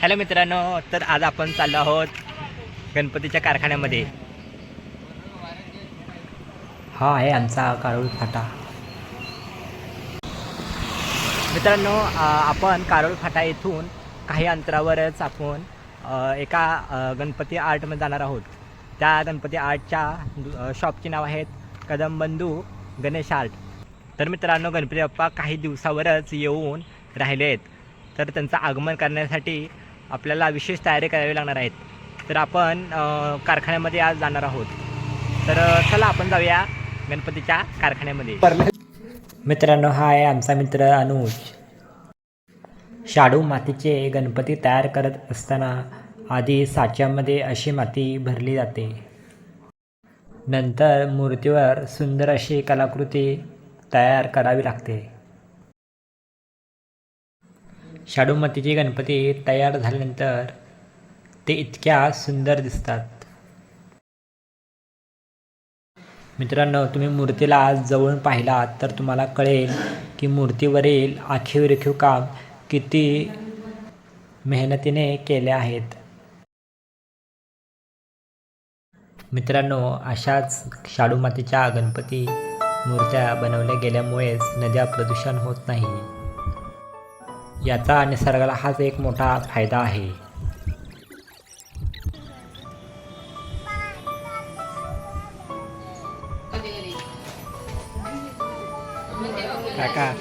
Hello मित्रांनो तर आज आपण चाललो आहोत गणपतीच्या कारखान्यामध्ये. हा आहे आमचा कारोळी फाटा. मित्रांनो आपण कारोळी फाटा येथून काही अंतरावरच आपण एका गणपती आर्टमध्ये जाणार आहोत. त्या गणपती आर्टच्या शॉपची नाव आहेत कदमबंधू गणेश आर्ट. तर मित्रांनो गणपती बाप्पा काही दिवसावरच येऊन राहिले आहेत. तर त्यांचं आगमन करण्यासाठी आपल्याला विशेष तयारी करावी लागणार आहेत. तर आपण कारखान्यामध्ये आज जाणार आहोत. तर चला आपण जाऊया गणपतीच्या कारखान्यामध्ये. मित्रांनो हा आहे आमचा मित्र अनुज. शाडू मातीचे गणपती तयार करत असताना आधी साच्यामध्ये अशी माती भरली जाते. नंतर मूर्तीवर सुंदर अशी कलाकृती तयार करावी लागते. शाडूमतीचे गणपती तयार झाल्यानंतर ते इतक्या सुंदर दिसतात. मित्रांनो तुम्ही मूर्तीला आज जवळून पाहिलात तर तुम्हाला कळेल की मूर्तीवरील आखीव रेखीव काम किती मेहनतीने केले आहेत. मित्रांनो अशाच शाडू मातीच्या गणपती मूर्त्या बनवल्या गेल्यामुळेच नद्या प्रदूषण होत नाही. याचा निसर्गाला हाच एक मोठा फायदा आहे. काका.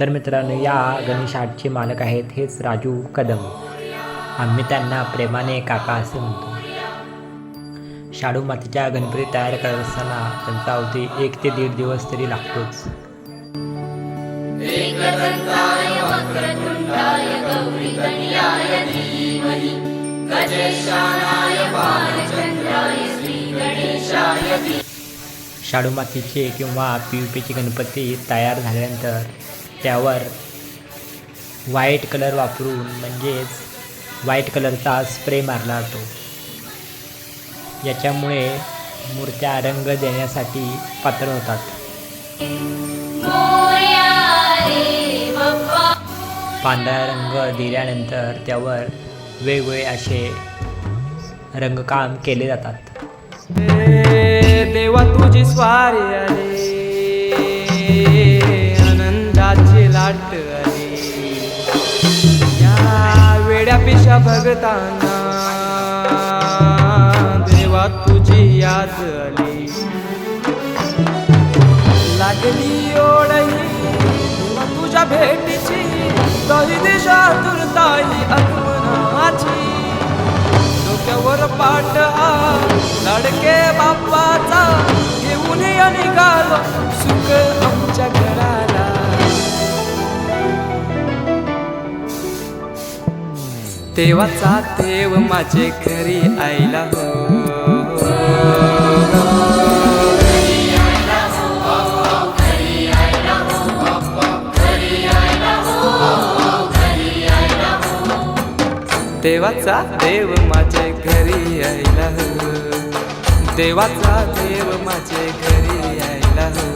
तर मित्रांनो या गणेश आर्टचे मालक आहेत हेच राजू कदम. आम्ही त्यांना प्रेमाने काका असे म्हणतो. शाडू मातीच्या गणपती तयार करत असताना त्यांचा अवधी एक ते दीड दिवस तरी लागतोच. शाडू मातीचे किंवा पी यू पीचे गणपती तयार झाल्यानंतर त्यावर व्हाईट कलर वापरून म्हणजेच व्हाईट कलरचा स्प्रे मारला जातो. याच्यामुळे मूर्त्या रंग देण्यासाठी पात्र होतात. पांढरा रंग दिल्यानंतर त्यावर वेगवेगळे असे रंगकाम केले जातात. देवा तुझी स्वारी आले आनंदाची लाट आली या वेड्या पिशा भगताना देवा तुझी याद आली. लागली ओढही तुझ्या भेटीची तरी दिशा तुरताई आगमनाची. डोक्यावर पाठ हा लडके बाप्पाचा घेऊन या निघालो सुख आमच्या घराला. तेव्हाचा देव माझे घरी आईला हो. देवाचा देव माझे घरी यायला हो. देवाचा देव माझे घरी यायला हो.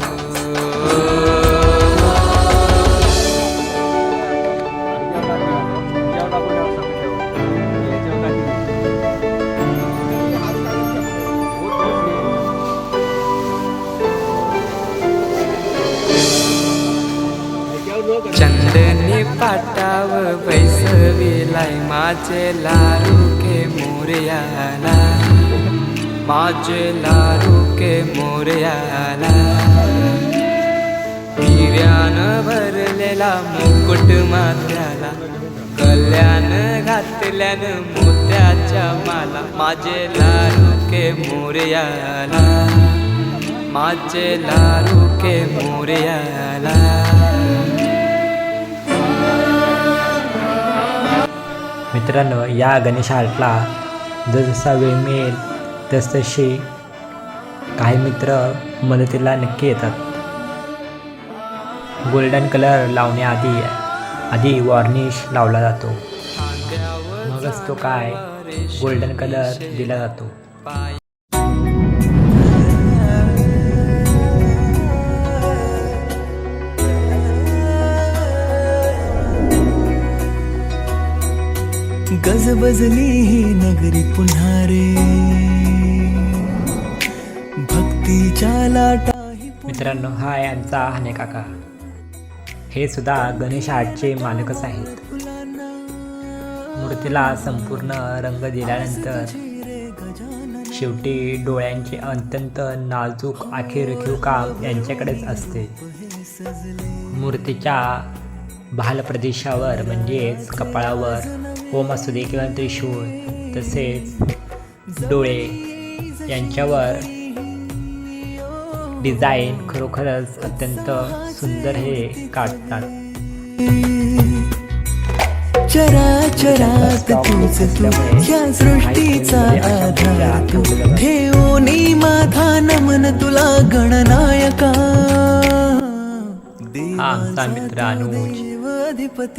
चंदनी पाटाव लाई माझे लारू के मोर्याला. माझे लारू के मोर्याला. हिऱ्यानं भरलेला मुकुट माथ्याला. कल्याण घातल्यान मोत्याच्या माला. माझे लारू के मोर्याला. माझे लारू के मोर्याला. मित्रांनो या गणेश आर्टला जसजसा वेळ मिळेल तसतशी काही मित्र मदतीला नक्की येतात. गोल्डन कलर लावण्याआधी आधी वॉर्निश लावला जातो. मगच तो काय? गोल्डन कलर दिला जातो. गजबजली ही नगरी पुन्हा रे. भक्तीच्या लाटाही मित्रांनो हा आहे आमचा हाने काका. हे सुद्धा गणेश आर्टचे मालकच आहेत. मूर्तीला संपूर्ण रंग दिल्यानंतर शेवटी डोळ्यांचे अत्यंत नाजूक आखीरेखीव काम यांच्याकडेच असते. मूर्तीच्या भाल प्रदेशावर म्हणजेच कपाळावर ओम असू दे किंवा त्रिशूळ तसेच डोळे यांच्यावर डिझाईन खरोखरच अत्यंत सुंदर हे काढतात. चराचरात तूच तू या सृष्टीचा आधार तू. ठेवणी माझा नमन तुला गणनायका. हा आमचा मित्र अनुज.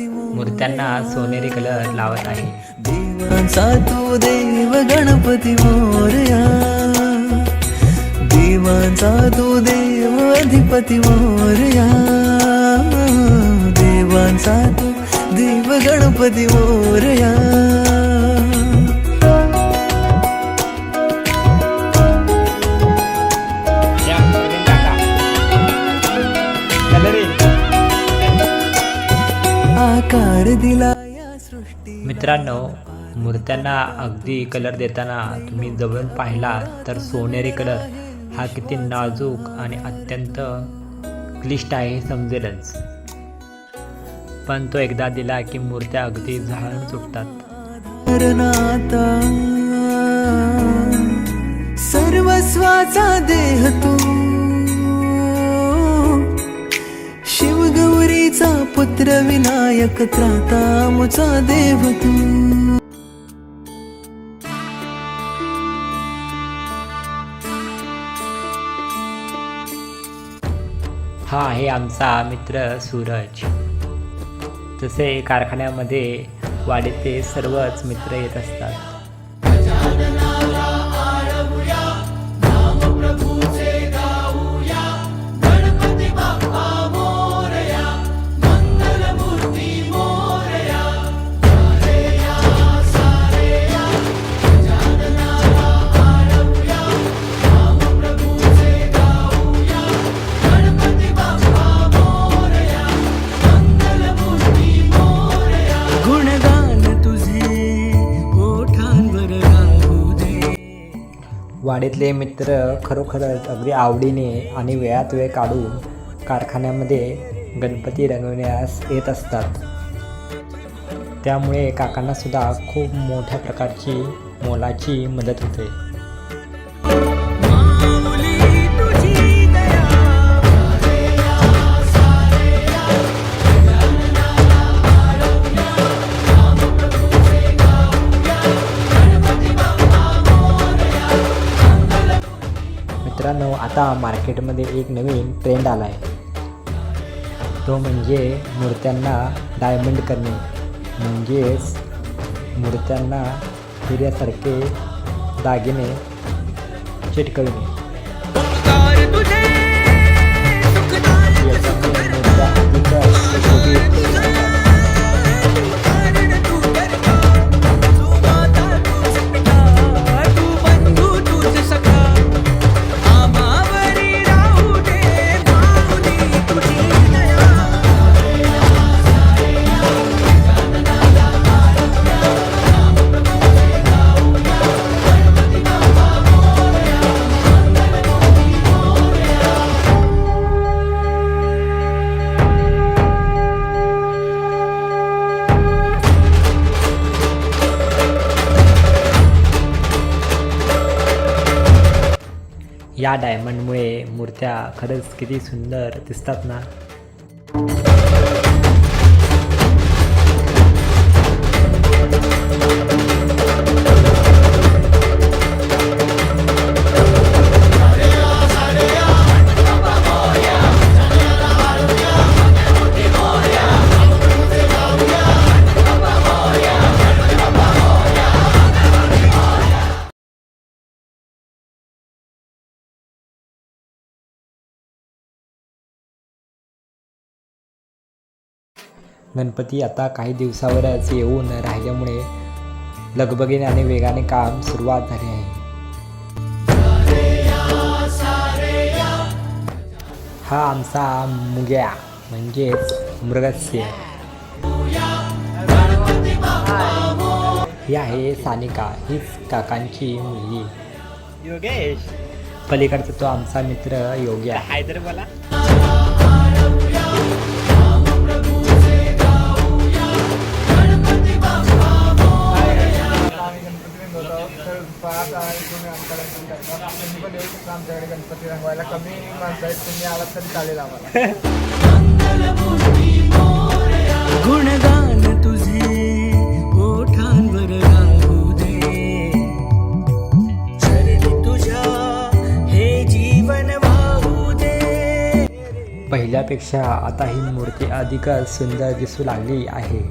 मूर्त्यांना सोनेरी कलर लावत आहे. देवांचा तू देव गणपती मोरया. देवांचा तू देव अधिपती मोरया. देवांचा तू देव गणपती मोरया. मित्रांनो मूर्त्यांना अगदी कलर देताना तुम्ही जवळून पाहिला तर सोनेरी कलर हा किती नाजूक आणि अत्यंत क्लिष्ट आहे हे समजेलच. पण तो एकदा दिला की मूर्त्या अगदी झाळून सुटतात. सर्वस्वाचा देह तू. पुत्र विनायक त्राता मुचा देव तू. हा आहे आमचा मित्र सूरज. तसे कारखान्यामध्ये वाडीचे सर्वच मित्र येत असतात. वाडीतले मित्र खरोखरच अगदी आवडीने आणि वेळात वेळ काढून कारखान्यामध्ये गणपती रंगवण्यास येत असतात. त्यामुळे काकांनासुद्धा खूप मोठ्या प्रकारची मोलाची मदत होते. आता मार्केटमध्ये एक नवीन ट्रेंड आला आहे तो म्हणजे मूर्त्यांना डायमंड करणे. म्हणजेच मूर्त्यांना हिऱ्यासारखे दागिने चिटकविणे. डायमंडमुळे मूर्त्या खरंच किती सुंदर दिसतात ना. गणपती आता काही दिवसावरच येऊन राहिल्यामुळे लगबगीने आणि वेगाने काम सुरुवात झाली आहे. हा आमचा मुग्या म्हणजेच मृगस्य. ही आहे सानिका हीच काकांची मुलगी. योगेश. पलीकडचा तो आमचा मित्र योग्य. आहे पाच आहे तुम्ही आमच्या गणपती रंगवा तुम्ही पण येऊ शकता आमच्याकडे गणपती रंगवायला. कमी माणसं आहेत तुम्ही आलात तरी चालेल आम्हाला. गुणगान तुझे ओठांवर राहू दे. चरणी तुझ्या हे जीवन वाहू दे. पहिल्यापेक्षा आता ही मूर्ती अधिकच सुंदर दिसू लागली आहे.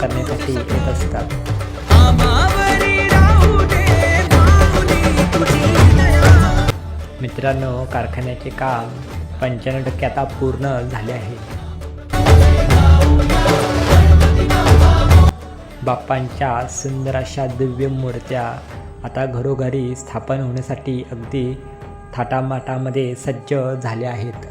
करण्यासाठी येत असतात. मित्रांनो कारखान्याचे काम पंच्याण्णव टक्के आता पूर्ण झाले आहे. बाप्पांच्या सुंदर अशा दिव्य मूर्त्या आता घरोघरी स्थापन होण्यासाठी अगदी थाटामाटामध्ये सज्ज झाल्या आहेत.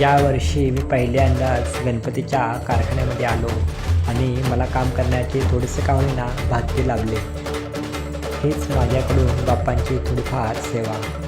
यावर्षी मी पहिल्यांदाच गणपतीच्या कारखान्यामध्ये आलो आणि मला काम करण्याचे थोडेसे का होईना भाग्य लाभले. हीच माझ्याकडून बाप्पांची थोडीफार सेवा.